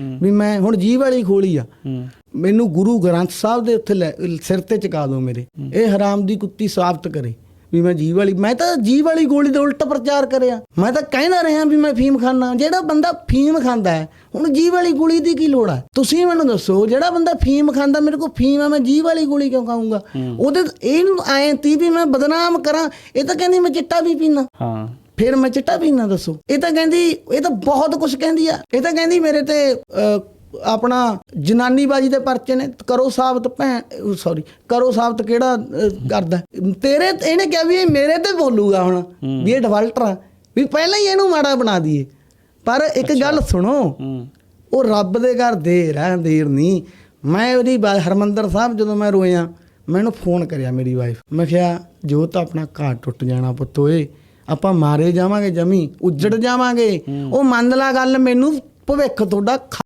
ਵੀ ਮੈਂ ਹੁਣ ਜੀਵ ਵਾਲੀ ਖੋਲੀ ਆ। ਹੂੰ। ਮੈਨੂੰ ਗੁਰੂ ਗ੍ਰੰਥ ਸਾਹਿਬ ਦੇ ਉੱਥੇ ਸਿਰ ਤੇ ਚਕਾ ਦਿਓ ਮੇਰੇ। ਇਹ ਹਰਾਮ ਦੀ ਕੁੱਤੀ ਸਾਬਤ ਕਰੇ ਵੀ ਮੈਂ ਜੀਵ ਵਾਲੀ ਮੈਂ ਤਾਂ ਜੀਵ ਵਾਲੀ ਗੋਲੀ ਦਾ ਉਲਟ ਪ੍ਰਚਾਰ ਕਰਿਆ। ਮੈਂ ਤਾਂ ਕਹਿਣਾ ਰਿਹਾ ਵੀ ਮੈਂ ਫੀਮ ਖਾਨਾ। ਜਿਹੜਾ ਬੰਦਾ ਫੀਮ ਖਾਂਦਾ ਹੈ ਹੁਣ ਜੀਵ ਵਾਲੀ ਗੋਲੀ ਦੀ ਕੀ ਲੋੜ ਹੈ ਤੁਸੀਂ ਮੈਨੂੰ ਦੱਸੋ ਜਿਹੜਾ ਬੰਦਾ ਫੀਮ ਖਾਂਦਾ ਮੇਰੇ ਕੋਲ ਫੀਮ ਆ ਮੈਂ ਜੀਵ ਵਾਲੀ ਗੋਲੀ ਕਿਉਂ ਖਾਊਂਗਾ? ਉਹਦੇ ਇਹਨੂੰ ਐਂ ਤੀ ਵੀ ਮੈਂ ਬਦਨਾਮ ਕਰਾਂ ਇਹ ਤਾਂ ਕਹਿੰਦੀ ਮੈਂ ਚਿੱਟਾ ਵੀ ਪੀਣਾ ਹਾਂ। ਫਿਰ ਮੈਂ ਚਿੱਟਾ ਪੀਣਾ ਦੱਸੋ। ਇਹ ਤਾਂ ਕਹਿੰਦੀ ਇਹ ਤਾਂ ਬਹੁਤ ਕੁਝ ਕਹਿੰਦੀ ਆ। ਇਹ ਤਾਂ ਕਹਿੰਦੀ ਮੇਰੇ ਤੇ ਆਪਣਾ ਜਨਾਨੀਬਾਜੀ ਦੇ ਪਰਚੇ ਨੇ। ਕਰੋ ਸਾਬਤ ਭੈਣ ਸੌਰੀ ਕਰੋ ਸਾਬਤ ਕਿਹੜਾ ਕਰਦਾ। ਤੇਰੇ ਇਹਨੇ ਕਿਹਾ ਵੀ ਇਹ ਮੇਰੇ ਤੇ ਬੋਲੂਗਾ ਹੁਣ ਵੀ ਇਹ ਡਿਫਾਲਟਰ ਆ। ਵੀ ਪਹਿਲਾਂ ਹੀ ਇਹਨੂੰ ਮਾੜਾ ਬਣਾ ਦਈਏ। ਪਰ ਇੱਕ ਗੱਲ ਸੁਣੋ ਉਹ ਰੱਬ ਦੇ ਘਰ ਦੇਰ ਹੈ ਦੇਰ ਨਹੀਂ ਮੈਂ ਉਹਦੀ ਹਰਮੰਦਰ ਸਾਹਿਬ ਜਦੋਂ ਮੈਂ ਰੋਇਆ ਮੈਨੂੰ ਫੋਨ ਕਰਿਆ ਮੇਰੀ ਵਾਈਫ ਮੈਂ ਕਿਹਾ ਜੋ ਤਾਂ ਆਪਣਾ ਘਰ ਟੁੱਟ ਜਾਣਾ ਪੁੱਤ ਓਏ। ਆਪਾਂ ਮਾਰੇ ਜਾਵਾਂਗੇ ਜਮੀ ਉੱਜੜ ਜਾਵਾਂਗੇ। ਉਹ ਮੰਨ ਲਾ ਗੱਲ ਮੈਨੂੰ ਭਵਿੱਖ ਤੁਹਾਡਾ